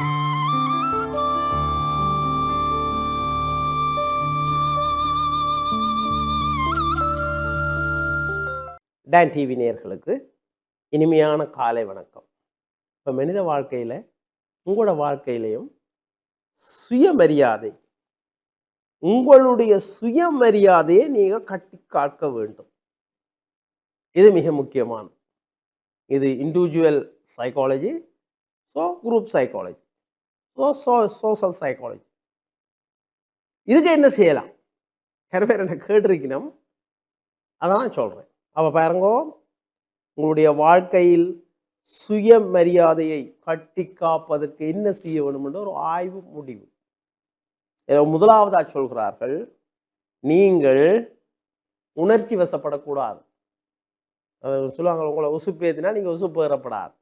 Tan TV நேர்களுக்கு இனிமையான காலை வணக்கம். இப்போ மனித வாழ்க்கையில் உங்களோட வாழ்க்கையிலையும் சுயமரியாதை உங்களுடைய சுயமரியாதையை நீங்கள் கட்டி காக்க வேண்டும். இது மிக முக்கியமானது. இது individual psychology so group psychology so so social psychology இதுக்கு என்ன செய்யலாம்? நிறைய பேர் என்ன கேட்டிருக்கணும். அதான் சொல்கிறேன் அப்போ பாருங்கோ உங்களுடைய வாழ்க்கையில் சுயமரியாதையை கட்டி காப்பதற்கு என்ன செய்ய வேண்டும் என்ற ஒரு ஆய்வு முடிவு. முதலாவதாக சொல்கிறார்கள் நீங்கள் உணர்ச்சி வசப்படக்கூடாது. அதை சொல்லுவாங்க உங்களை உசுப்பேத்தினா நீங்கள் உசுப்பு ஏறப்படாது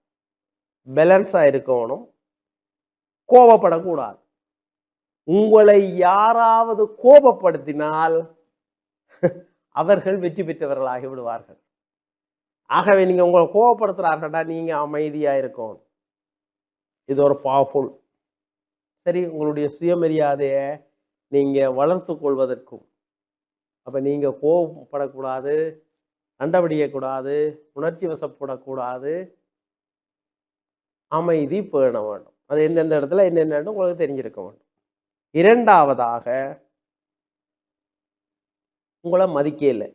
பேலன்ஸாக இருக்கணும். கோபப்படக்கூடாது. உங்களை யாராவது கோபப்படுத்தினால் அவர்கள் வெற்றி பெற்றவர்களாகி விடுவார்கள். ஆகவே நீங்கள் உங்களை கோபப்படுத்துகிறார்கள்டா நீங்கள் அமைதியாக இருக்கணும். இது ஒரு பவர்ஃபுல் சரி உங்களுடைய சுயமரியாதையை நீங்கள் வளர்த்து கொள்வதற்கும் அப்போ நீங்கள் கோபப்படக்கூடாது அண்டபடியக்கூடாது உணர்ச்சி வசப்படக்கூடாது அமைதி பேண வேண்டும். அது எந்தெந்த இடத்துல என்னென்னு உங்களுக்கு தெரிஞ்சிருக்க வேண்டும். இரண்டாவதாக உங்களை மதிக்க இல்லை.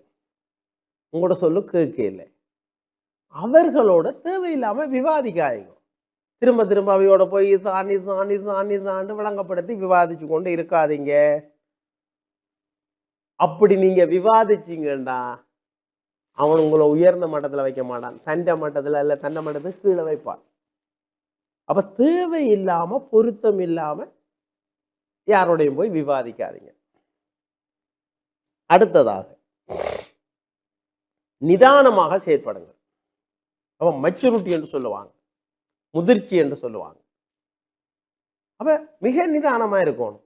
உங்களோட சொல்லு கேட்க இல்லை. அவர்களோட தேவையில்லாம விவாதிக்காதீங்க. திரும்ப திரும்ப அவையோட போய் சாணி சாணி சாணி சாண்டு விளங்கப்படுத்தி விவாதிச்சு கொண்டு இருக்காதீங்க. அப்படி நீங்க விவாதிச்சிங்கண்டா அவன் உங்களை உயர்ந்த மட்டத்தில் வைக்க மாட்டான். தண்டை மட்டத்தில் இல்லை தண்டை மட்டத்துக்கு கீழே வைப்பான். அப்போ தேவை இல்லாமல் பொருத்தம் இல்லாம யாரோடையும் போய் விவாதிக்காதீங்க. அடுத்ததாக நிதானமாக செயற்படுங்கள். அப்போ மெச்சூரிட்டி என்று சொல்லுவாங்க. முதிர்ச்சி என்று சொல்லுவாங்க. அப்போ மிக நிதானமா இருக்கணும்.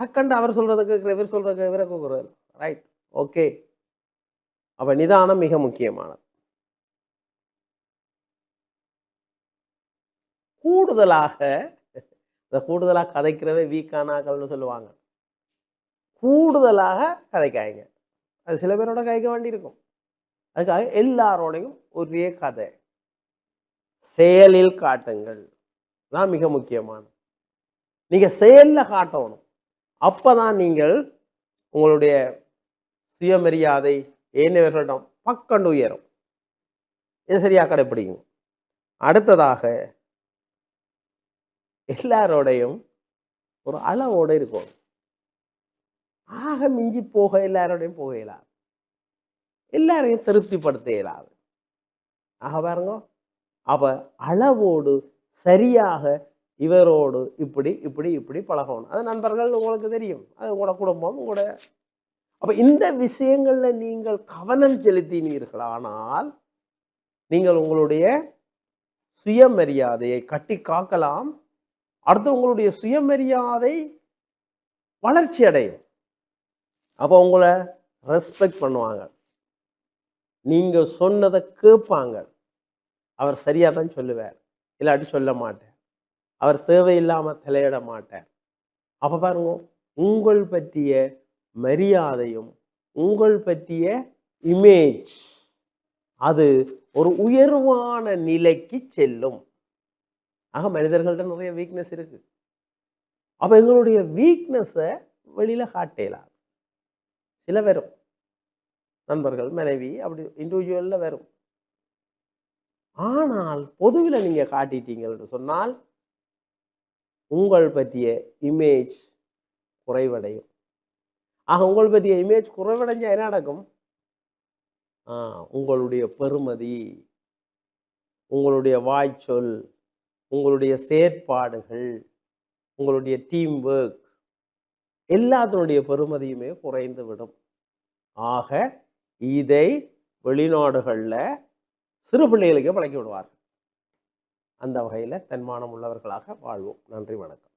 டக்கண்டு அவர் சொல்றதுக்கு இவர் சொல்றதுக்கு இவரை கேட்குறது ரைட் ஓகே அப்போ நிதானம் மிக முக்கியமானது. கூடுதலாக இந்த கூடுதலாக கதைக்கிறவே வீக்கானாக்கள்னு சொல்லுவாங்க. கூடுதலாக கதைக்காய்ங்க அது சில பேரோட கைக்க வேண்டியிருக்கும். அதுக்காக எல்லாரோடையும் ஒரே கதை. செயலில் காட்டுங்கள். தான் மிக முக்கியமானது. நீங்கள் செயலில் காட்டணும். அப்போ தான் நீங்கள் உங்களுடைய சுயமரியாதை ஏனையவர்களிடம் பக்கண்டு உயரும். இது சரியாக கடைப்பிடிக்கும் அடுத்ததாக எல்லாரோடையும் ஒரு அளவோடு இருக்கும் ஆக மிஞ்சி போக எல்லாரோடையும் போக இயலாது. எல்லாரையும் திருப்திப்படுத்த இயலாது. ஆக பாருங்க அப்போ அளவோடு சரியாக இவரோடு இப்படி இப்படி இப்படி பழகணும். அது நண்பர்கள் உங்களுக்கு தெரியும். அது உங்களோட குடும்பம் உங்களோட. அப்போ இந்த விஷயங்களில் நீங்கள் கவனம் செலுத்தினீர்களானால் நீங்கள் உங்களுடைய சுயமரியாதையை கட்டி காக்கலாம் அடுத்து உங்களுடைய சுயமரியாதை வளர்ச்சி அடையும். அப்போ உங்களை ரெஸ்பெக்ட் பண்ணுவாங்க. நீங்கள் சொன்னதை கேட்பாங்க. அவர் சரியாக தான் சொல்லுவார். இல்லாட்டி சொல்ல மாட்டார் அவர் தேவையில்லாமல் தலையிட மாட்டார் அப்போ பாருங்க உங்கள் பற்றிய மரியாதையும் உங்கள் பற்றிய இமேஜ் அது ஒரு உயர்வான நிலைக்கு செல்லும். ஆக மனிதர்கள்ட்ட நிறைய வீக்னஸ் இருக்கு. அப்ப எங்களுடைய வீக்னஸை வெளியில காட்டலாம் சில வரும் நண்பர்கள் மனைவி அப்படி இண்டிவிஜுவலில் வரும். ஆனால் பொதுவில் நீங்கள் காட்டிட்டீங்கன்னு சொன்னால் உங்கள் பற்றிய இமேஜ் குறைவடையும். ஆக உங்கள் பற்றிய இமேஜ் குறைவடைஞ்சா என்ன நடக்கும்? உங்களுடைய பெருமதி உங்களுடைய வாய்ச்சொல் உங்களுடைய செயற்பாடுகள் உங்களுடைய டீம் ஒர்க் எல்லாத்தினுடைய பெருமதியுமே குறைந்து விடும் ஆக இதை வெளிநாடுகளில் சிறு பிள்ளைகளுக்கே பழக்கி விடுவார்கள். அந்த வகையில் தன்மானம் உள்ளவர்களாக வாழ்வோம். நன்றி வணக்கம்.